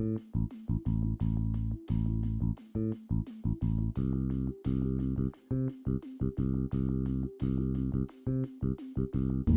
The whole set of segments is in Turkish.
Thank you.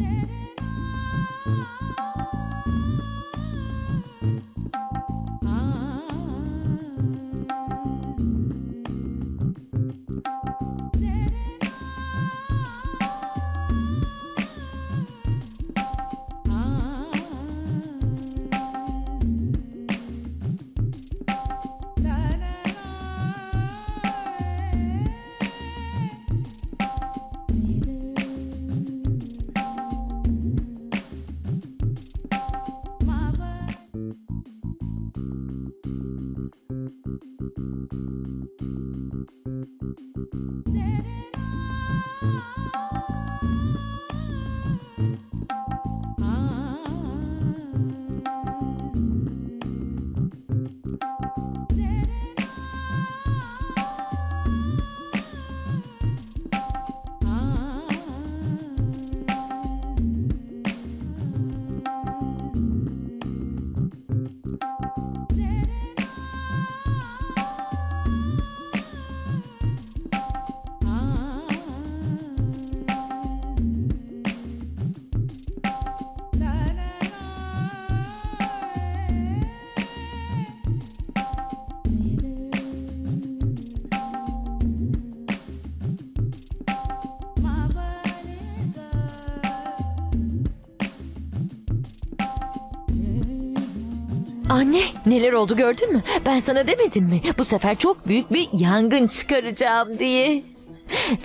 Anne neler oldu gördün mü? Ben sana demedim mi? Bu sefer çok büyük bir yangın çıkaracağım diye.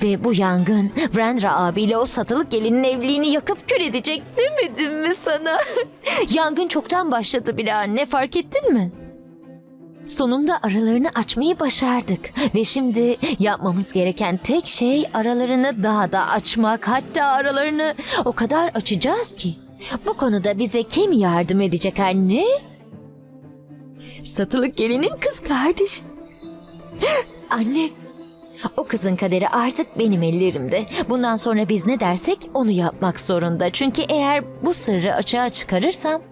Ve bu yangın Vrendra abiyle o satılık gelinin evliliğini yakıp kül edecek demedim mi sana? yangın çoktan başladı bile anne fark ettin mi? Sonunda aralarını açmayı başardık ve şimdi yapmamız gereken tek şey aralarını daha da açmak. Hatta aralarını o kadar açacağız ki. Bu konuda bize kim yardım edecek anne? Satılık gelinin kız kardeşi. Anne, o kızın kaderi artık benim ellerimde. Bundan sonra biz ne dersek onu yapmak zorunda. Çünkü eğer bu sırrı açığa çıkarırsam...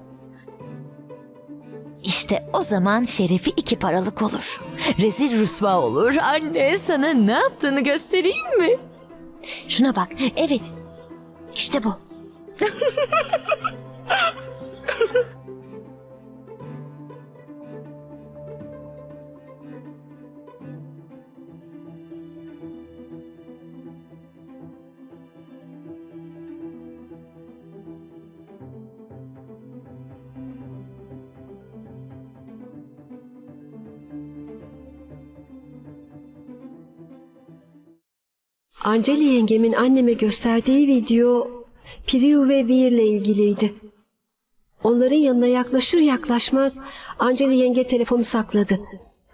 işte o zaman şerefi iki paralık olur. Rezil rüsva olur. Anne sana ne yaptığını göstereyim mi? Şuna bak. Evet. İşte bu. Anceli yengemin anneme gösterdiği video Priyu ve Veer ile ilgiliydi. Onların yanına yaklaşır yaklaşmaz Anceli yenge telefonu sakladı.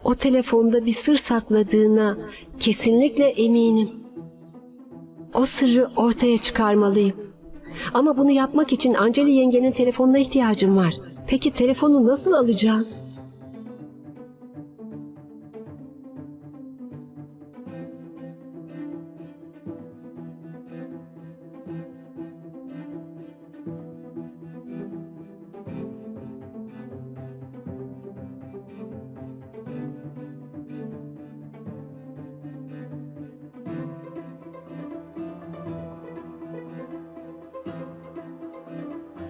O telefonda bir sır sakladığına kesinlikle eminim. O sırrı ortaya çıkarmalıyım. Ama bunu yapmak için Anceli yengenin telefonuna ihtiyacım var. Peki telefonu nasıl alacağım?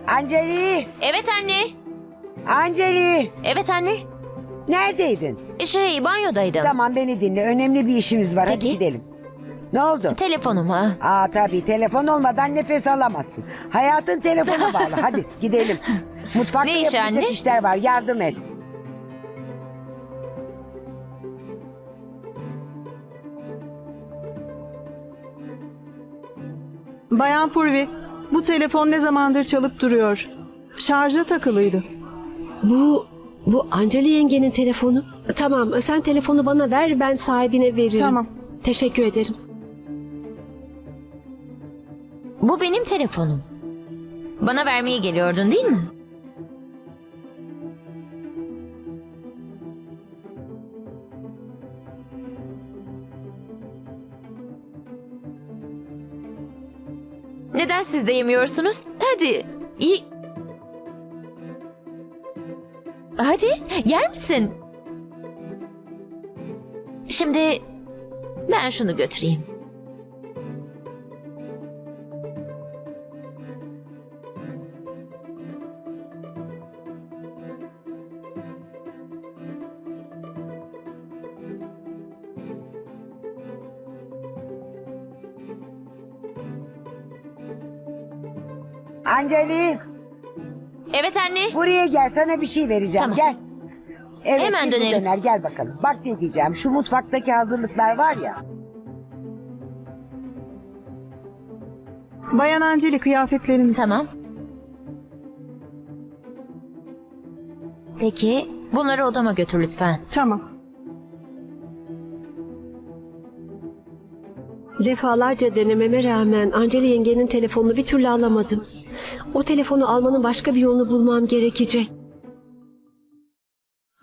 Anceli! Evet anne. Anceli! Evet anne. Neredeydin? Şey banyodaydım. Tamam beni dinle. Önemli bir işimiz var. Hadi Peki. gidelim. Ne oldu? Telefonuma. Aa tabii telefon olmadan nefes alamazsın. Hayatın telefona bağlı. Hadi gidelim. Mutfakta Ne işi yapılacak anne? işler var. Yardım et. Bayan Purvi, bu telefon ne zamandır çalıp duruyor? Şarja takılıydı. Bu bu Anceli yengenin telefonu. Tamam sen telefonu bana ver ben sahibine veririm. Tamam. Teşekkür ederim. Bu benim telefonum. Bana vermeye geliyordun değil mi? Neden siz de yemiyorsunuz? Hadi. İyi. Hadi yer misin? Şimdi ben şunu götüreyim. Anceli Evet anne. buraya gel sana bir şey vereceğim Tamam. gel. Evet Hemen şimdi dönelim. döner gel bakalım. Bak ne diyeceğim şu mutfaktaki hazırlıklar var ya. Bayan Anceli kıyafetleriniz. Tamam. Peki bunları odama götür lütfen. Tamam. Defalarca denememe rağmen Anceli yengenin telefonunu bir türlü alamadım. O telefonu almanın başka bir yolunu bulmam gerekecek.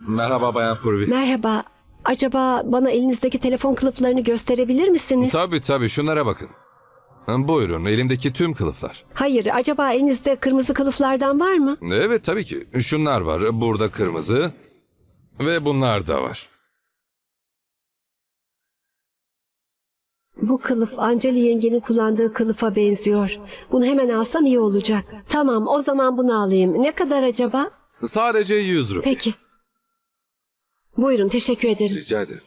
Merhaba Bayan Purvi. Merhaba. Acaba bana elinizdeki telefon kılıflarını gösterebilir misiniz? Tabii tabii şunlara bakın. Buyurun elimdeki tüm kılıflar. Hayır, acaba elinizde kırmızı kılıflardan var mı? Evet tabii ki. Şunlar var. Burada kırmızı ve bunlar da var. Bu kılıf Anceli yengenin kullandığı kılıfa benziyor. Bunu hemen alsam iyi olacak. Tamam, o zaman bunu alayım. Ne kadar acaba? Sadece 100 rupi. Peki. Buyurun, teşekkür ederim. Rica ederim.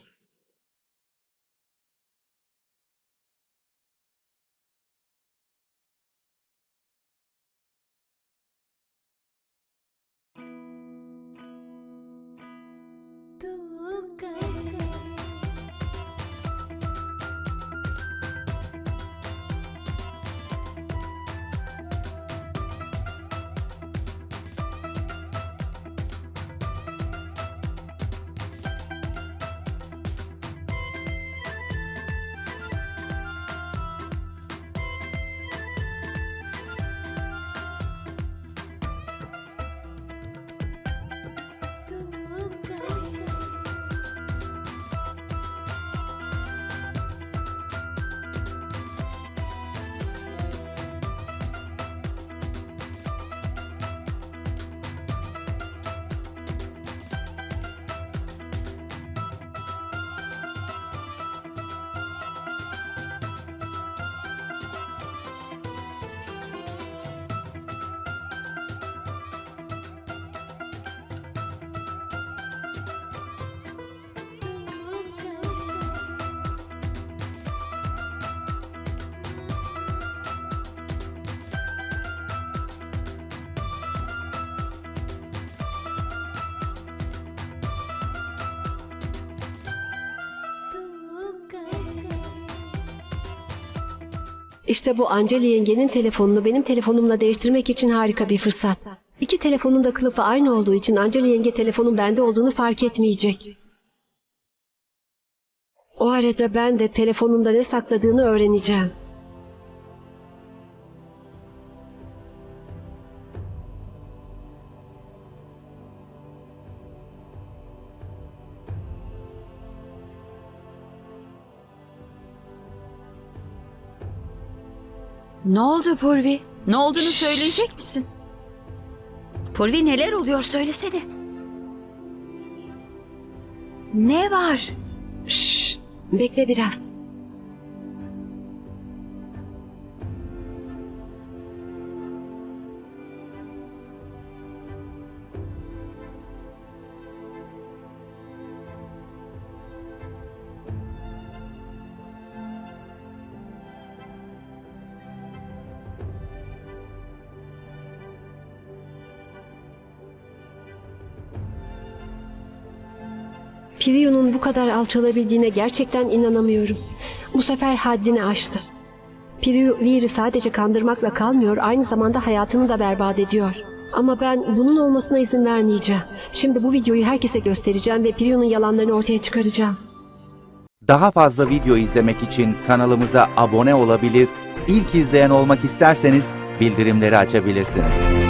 İşte bu Anceli yengenin telefonunu benim telefonumla değiştirmek için harika bir fırsat. İki telefonun da kılıfı aynı olduğu için Anceli yenge telefonun bende olduğunu fark etmeyecek. O arada ben de telefonunda ne sakladığını öğreneceğim. Ne oldu Purvi? Ne olduğunu söyleyecek misin? Purvi neler oluyor söylesene. Ne var? Bekle biraz. Priyu'nun bu kadar alçalabildiğine gerçekten inanamıyorum. Bu sefer haddini aştı. Priyu Veer'i sadece kandırmakla kalmıyor, aynı zamanda hayatını da berbat ediyor. Ama ben bunun olmasına izin vermeyeceğim. Şimdi bu videoyu herkese göstereceğim ve Priyu'nun yalanlarını ortaya çıkaracağım. Daha fazla video izlemek için kanalımıza abone olabilir, ilk izleyen olmak isterseniz bildirimleri açabilirsiniz.